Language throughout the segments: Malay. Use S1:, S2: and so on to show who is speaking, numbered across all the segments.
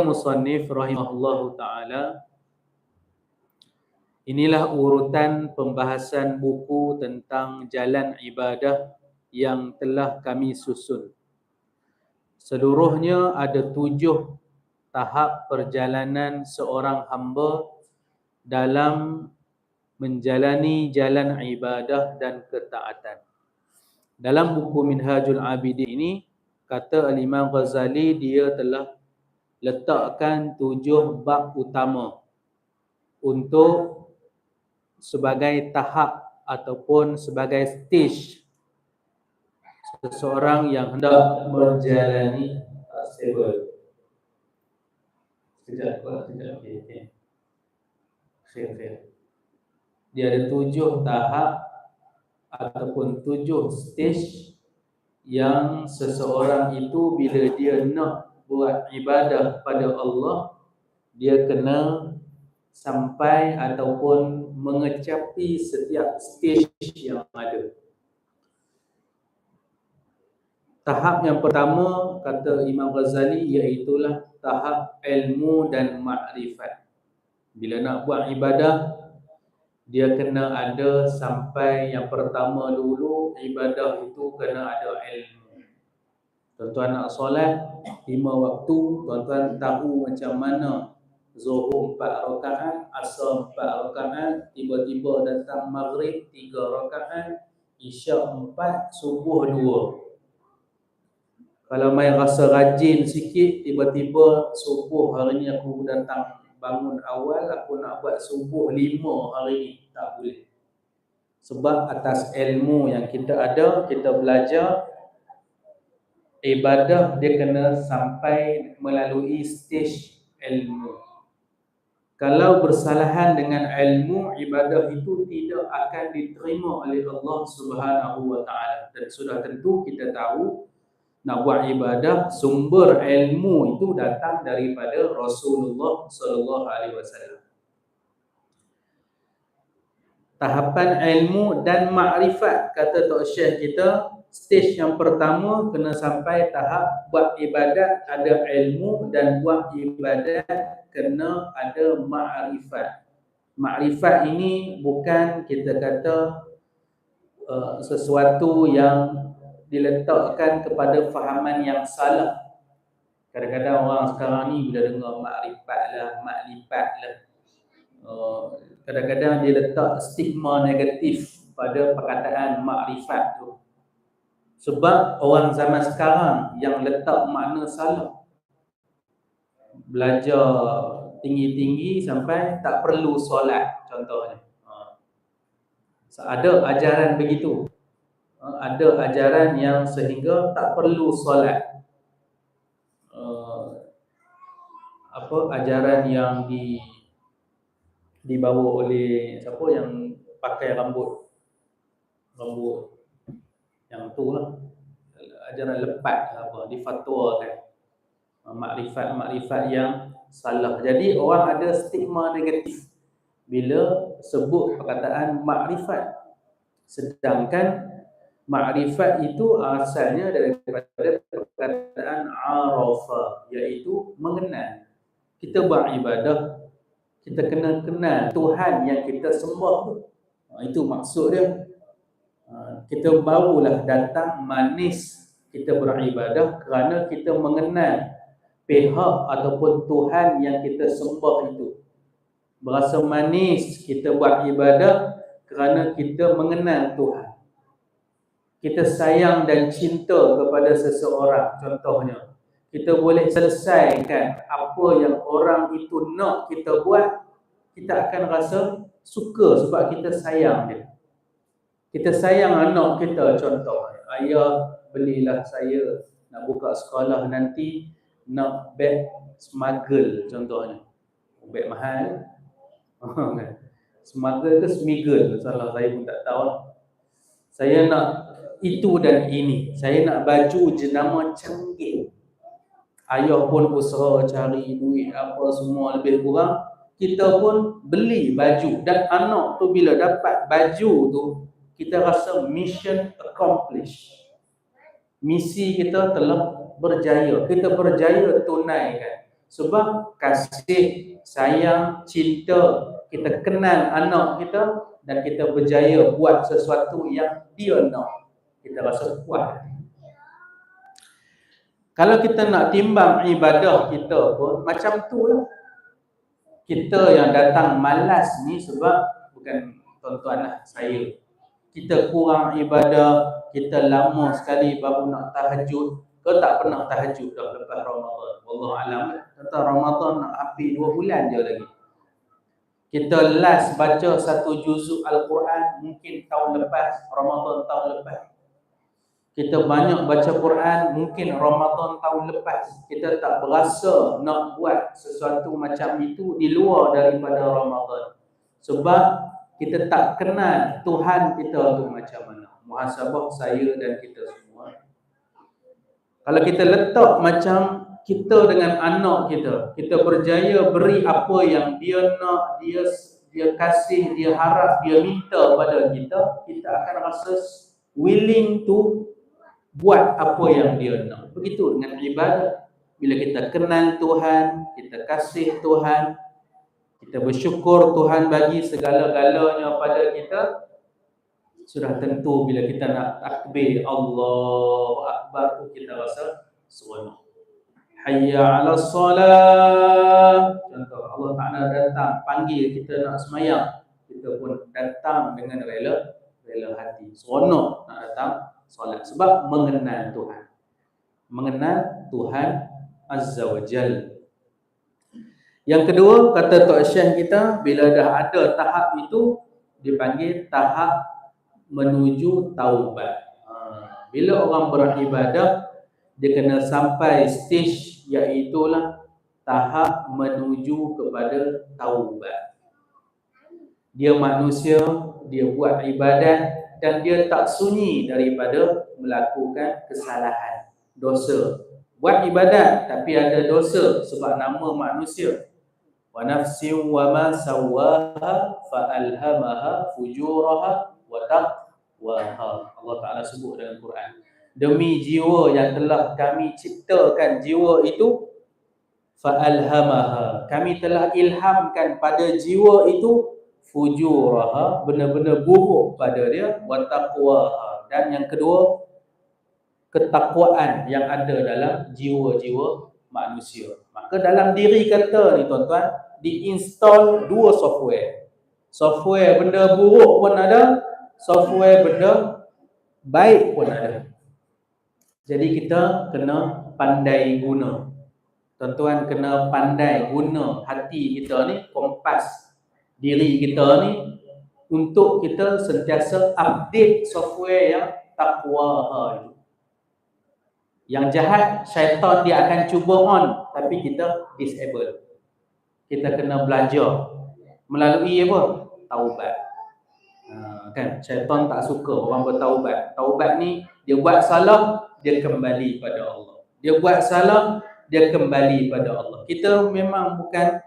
S1: musannif rahimahullahu taala inilah urutan pembahasan buku tentang jalan ibadah yang telah kami susun. Seluruhnya ada tujuh tahap perjalanan seorang hamba dalam menjalani jalan ibadah dan ketaatan. Dalam buku Minhajul Abidin ini kata Al-Imam Ghazali dia telah letakkan tujuh bab utama untuk sebagai tahap ataupun sebagai stage seseorang yang hendak menjalani stable. Dia ada tujuh tahap ataupun tujuh stage yang seseorang itu bila dia nak buat ibadah pada Allah dia kena sampai ataupun mengecapi setiap stage yang ada. Tahap yang pertama kata Imam Ghazali iaitu tahap ilmu dan makrifat. Bila nak buat ibadah dia kena ada sampai yang pertama dulu ibadah itu kena ada ilmu Tuan-tuan nak solat lima waktu, tuan-tuan tahu macam mana Zuhur empat rakaat, asar empat rakaat, tiba-tiba datang maghrib tiga rakaat, isyak empat, subuh dua. Kalau main rasa rajin sikit, tiba-tiba subuh hari ni aku datang bangun awal, aku nak buat subuh lima hari ni. Tak boleh. Sebab atas ilmu yang kita ada, kita belajar, ibadah dia kena sampai melalui stage ilmu. Kalau bersalahan dengan ilmu, ibadah itu tidak akan diterima oleh Allah Subhanahu wa taala. Dan sudah tentu kita tahu nak buat ibadah sumber ilmu itu datang daripada Rasulullah sallallahu alaihi wasallam. Tahapan ilmu dan makrifat kata Tok Syekh kita stage yang pertama kena sampai tahap buat ibadat ada ilmu dan buat ibadat kena ada makrifat. Makrifat ini bukan kita kata uh, sesuatu yang diletakkan kepada fahaman yang salah. Kadang-kadang orang sekarang ni bila dengar makrifat lah, makrifat lah. Uh, kadang-kadang dia letak stigma negatif pada perkataan makrifat tu. Sebab orang zaman sekarang yang letak makna salah Belajar tinggi-tinggi sampai tak perlu solat contohnya ha. Ada ajaran begitu ha, Ada ajaran yang sehingga tak perlu solat ha. Apa ajaran yang di dibawa oleh siapa yang pakai rambut rambut yang tu lah. Ajaran lepat apa difatwakan makrifat-makrifat yang salah. Jadi orang ada stigma negatif bila sebut perkataan makrifat. Sedangkan makrifat itu asalnya daripada perkataan arafa iaitu mengenal. Kita buat ibadah kita kena kenal Tuhan yang kita sembah itu maksud dia Ha, kita barulah datang manis kita beribadah kerana kita mengenal pihak ataupun Tuhan yang kita sembah itu. Berasa manis kita buat ibadah kerana kita mengenal Tuhan. Kita sayang dan cinta kepada seseorang contohnya. Kita boleh selesaikan apa yang orang itu nak kita buat, kita akan rasa suka sebab kita sayang dia. Kita sayang anak kita contoh. Ayah belilah saya nak buka sekolah nanti Nak beg smuggle contohnya. Beg mahal. Smuggle ke smiggle salah saya pun tak tahu. Saya nak itu dan ini. Saya nak baju jenama canggih. Ayah pun usaha cari duit apa semua lebih kurang Kita pun beli baju Dan anak tu bila dapat baju tu kita rasa mission accomplished. Misi kita telah berjaya. Kita berjaya tunaikan. Sebab kasih, sayang, cinta, kita kenal anak kita dan kita berjaya buat sesuatu yang dia nak. Kita rasa puas. Kalau kita nak timbang ibadah kita pun macam tu lah. Kita yang datang malas ni sebab bukan tuan-tuan lah, saya. Kita kurang ibadah, kita lama sekali baru nak tahajud. Kau tak pernah tahajud dah lepas Ramadan. Allah alam. Kata Ramadan nak api dua bulan je lagi. Kita last baca satu juzuk Al-Quran mungkin tahun lepas, Ramadan tahun lepas. Kita banyak baca Quran mungkin Ramadan tahun lepas. Kita tak berasa nak buat sesuatu macam itu di luar daripada Ramadan. Sebab kita tak kenal Tuhan kita tu macam mana. Muhasabah saya dan kita semua. Kalau kita letak macam kita dengan anak kita, kita berjaya beri apa yang dia nak, dia dia kasih, dia harap, dia minta pada kita, kita akan rasa willing to buat apa yang dia nak. Begitu dengan ibadat. Bila kita kenal Tuhan, kita kasih Tuhan, kita bersyukur Tuhan bagi segala-galanya pada kita, sudah tentu bila kita nak takbir Allah Akbar tu kita rasa seronok. Hayya ala salat. Contoh Allah Ta'ala datang panggil kita nak semayang. Kita pun datang dengan rela rela hati. Seronok nak datang solat sebab mengenal Tuhan. Mengenal Tuhan Azza wa Jal. Yang kedua kata Tok Syekh kita bila dah ada tahap itu dipanggil tahap menuju taubat. Ha, bila orang beribadah dia kena sampai stage iaitulah tahap menuju kepada taubat. Dia manusia, dia buat ibadat dan dia tak sunyi daripada melakukan kesalahan, dosa. Buat ibadat tapi ada dosa sebab nama manusia. Wa nafsin wa ma sawaha fa alhamaha fujuraha wa taqwaha. Allah Taala sebut dalam Quran demi jiwa yang telah kami ciptakan jiwa itu fa'alhamaha kami telah ilhamkan pada jiwa itu fujuraha benar-benar buruk pada dia wa taqwaha dan yang kedua ketakwaan yang ada dalam jiwa-jiwa manusia. Maka dalam diri kata ni tuan-tuan diinstal dua software. Software benda buruk pun ada software benda baik pun ada. Jadi kita kena pandai guna. Tuan-tuan kena pandai guna hati kita ni, kompas diri kita ni untuk kita sentiasa update software yang takwa itu. Yang jahat, syaitan dia akan cuba on tapi kita disable. Kita kena belajar melalui apa? Taubat. Ha, kan? Syaitan tak suka orang bertaubat. Taubat ni dia buat salah, dia kembali pada Allah. Dia buat salah, dia kembali pada Allah. Kita memang bukan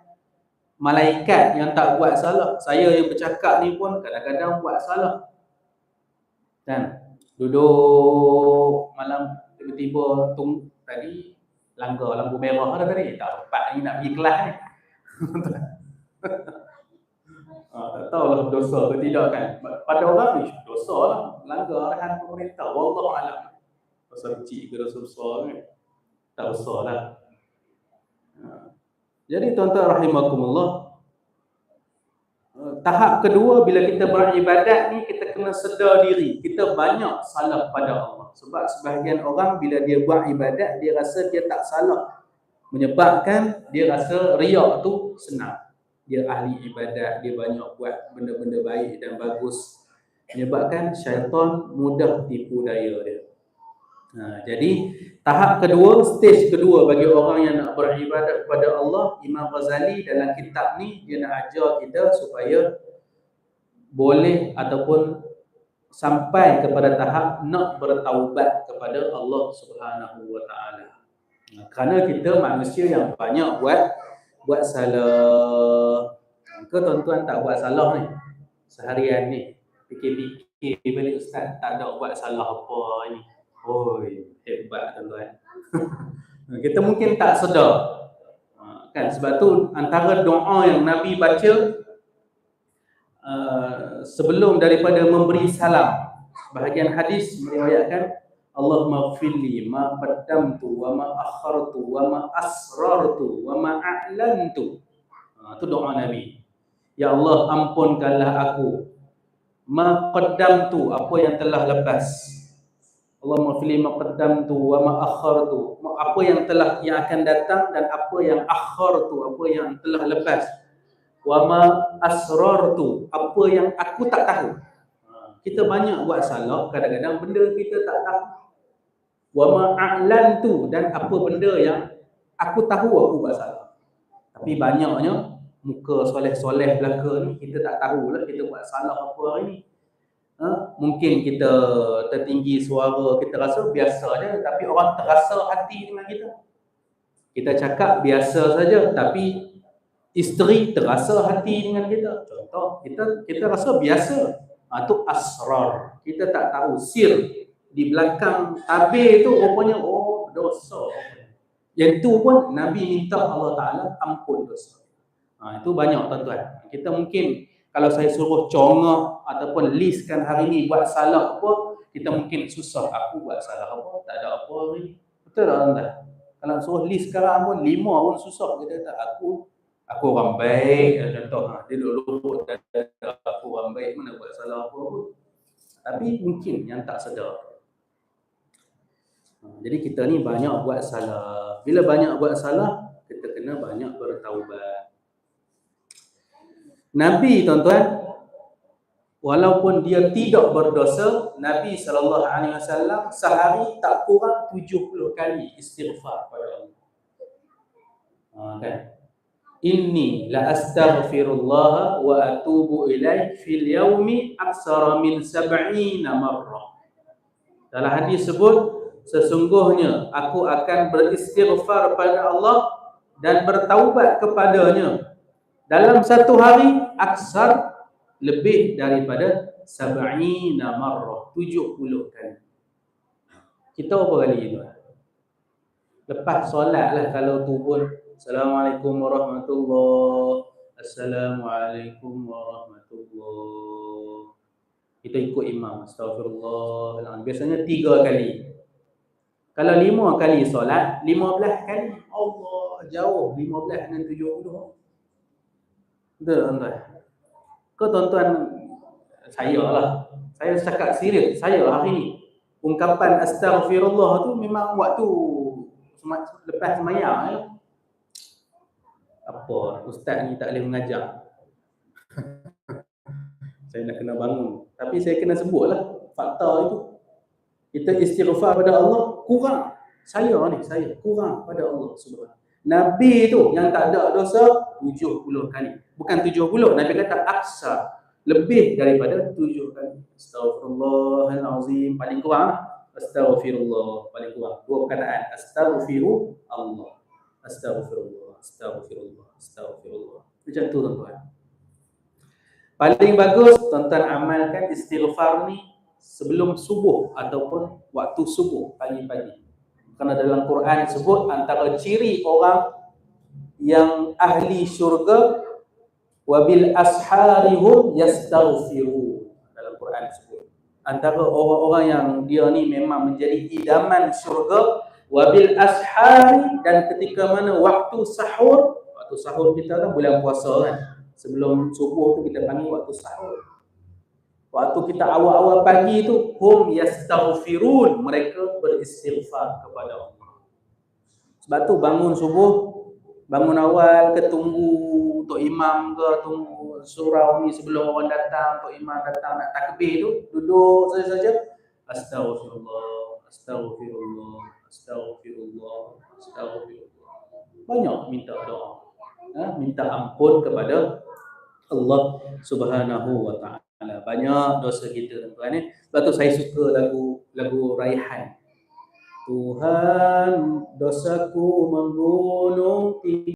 S1: malaikat yang tak buat salah. Saya yang bercakap ni pun kadang-kadang buat salah. Dan duduk malam tiba-tiba tung tadi langgar lampu merah dah tadi. Tak dapat ni nak pergi kelas ni. ha, tak tahu lah dosa ke tidak kan. Pada orang ni dosa lah. Langgar arahan pemerintah. Wallahualam pasal kecil ke rasa besar kan tak besar lah ha. Jadi tuan-tuan rahimakumullah ha, tahap kedua bila kita beribadat ni kita kena sedar diri. Kita banyak salah pada Allah. Sebab sebahagian orang bila dia buat ibadat dia rasa dia tak salah. Menyebabkan dia rasa riak tu senang. Dia ahli ibadat dia banyak buat benda-benda baik dan bagus. Menyebabkan syaitan mudah tipu daya dia Ha, jadi tahap kedua, stage kedua bagi orang yang nak beribadat kepada Allah, Imam Ghazali dalam kitab ni dia nak ajar kita supaya boleh ataupun sampai kepada tahap nak bertaubat kepada Allah Subhanahu Wa Taala. Ha, kerana kita manusia yang banyak buat buat salah. Ke tuan-tuan tak buat salah ni seharian ni. Fikir-fikir balik ustaz tak ada buat salah apa ni. Oh, hebat tuan-tuan. kita mungkin tak sedar. Ha, Kan sebab tu antara doa yang Nabi baca uh, sebelum daripada memberi salam. Bahagian hadis meriwayatkan Allahumma fili ma qaddamtu wa ma akhartu wa ma asrartu wa ma a'lantu. Ha, itu doa Nabi. Ya Allah ampunkanlah aku ma qaddamtu apa yang telah lepas. Allahumma fili ma qaddamtu wa ma akhartu. Apa yang telah yang akan datang dan apa yang akhartu, apa yang telah lepas. Wa ma asrartu, apa yang aku tak tahu. Kita banyak buat salah, kadang-kadang benda kita tak tahu wa ma'lan tu dan apa benda yang aku tahu aku buat salah. Tapi banyaknya muka soleh-soleh belaka ni kita tak tahulah kita buat salah apa hari ni. Ha? Mungkin kita tertinggi suara, kita rasa biasa je tapi orang terasa hati dengan kita. Kita cakap biasa saja tapi isteri terasa hati dengan kita. Contoh, kita kita rasa biasa. Ha, tu asrar. Kita tak tahu sir di belakang tabir tu rupanya oh dosa. Yang tu pun Nabi minta Allah Taala ampun dosa. Ha, itu banyak tuan-tuan. Kita mungkin kalau saya suruh congak ataupun listkan hari ni buat salah apa, kita mungkin susah aku buat salah apa, tak ada apa hari. Betul tak tuan-tuan? Kalau suruh list sekarang pun lima pun susah kita tak aku aku orang baik contoh ha, dia duduk dan aku orang baik mana buat salah apa pun. Tapi mungkin yang tak sedar jadi kita ni banyak buat salah. Bila banyak buat salah, kita kena banyak bertaubat. Nabi tuan-tuan, walaupun dia tidak berdosa, Nabi SAW sehari tak kurang 70 kali istighfar kepada Allah. Ha, kan? Inni la astaghfirullah wa atubu ilaih fil yaumi aksara min sab'ina marrah. Dalam hadis sebut sesungguhnya aku akan beristighfar kepada Allah dan bertaubat kepadanya dalam satu hari aksar lebih daripada sab'ina marrah 70 kali. Kita apa kali itu? Lepas solat lah kalau tu pun. Assalamualaikum warahmatullahi Assalamualaikum warahmatullahi kita ikut imam astagfirullah biasanya tiga kali. Kalau lima kali solat, lima belas kali. Allah jauh. Lima belas dengan tujuh puluh. Betul tuan-tuan? Kau tuan-tuan, saya lah. Saya cakap serius, saya hari ni. Ungkapan astagfirullah tu memang waktu lepas semayang. Ya. Apa, ustaz ni tak boleh mengajar. saya nak kena bangun. Tapi saya kena sebut lah fakta itu. Kita istighfar pada Allah, kurang saya ni saya kurang pada Allah Subhanahu Nabi tu yang tak ada dosa 70 kali. Bukan 70 Nabi kata aksa. Lebih daripada 7 kali. Astagfirullahalazim paling kurang astagfirullah paling kurang. Dua perkataan. Astaghfiru Allah astagfirullah astagfirullah astagfirullah macam tu tuan-tuan. Paling bagus tuan-tuan amalkan istighfar ni sebelum subuh ataupun waktu subuh pagi-pagi. Kerana dalam Quran sebut antara ciri orang yang ahli syurga wabil asharihum yastaghfiru. Dalam Quran sebut antara orang-orang yang dia ni memang menjadi idaman syurga wabil ashari dan ketika mana waktu sahur waktu sahur kita kan bulan puasa kan. Sebelum subuh tu kita panggil waktu sahur Waktu kita awal-awal pagi itu hum yastaghfirun, mereka beristighfar kepada Allah. Sebab tu bangun subuh, bangun awal ke tunggu untuk imam ke tunggu surau ni sebelum orang datang untuk imam datang nak takbir tu, duduk saja-saja astaghfirullah, astaghfirullah, astaghfirullah, astaghfirullah. Banyak minta doa. Ha? minta ampun kepada Allah Subhanahu wa taala. Alah, banyak dosa kita tuan-tuan ni. Sebab tu saya suka lagu lagu Raihan. Tuhan dosaku membunuh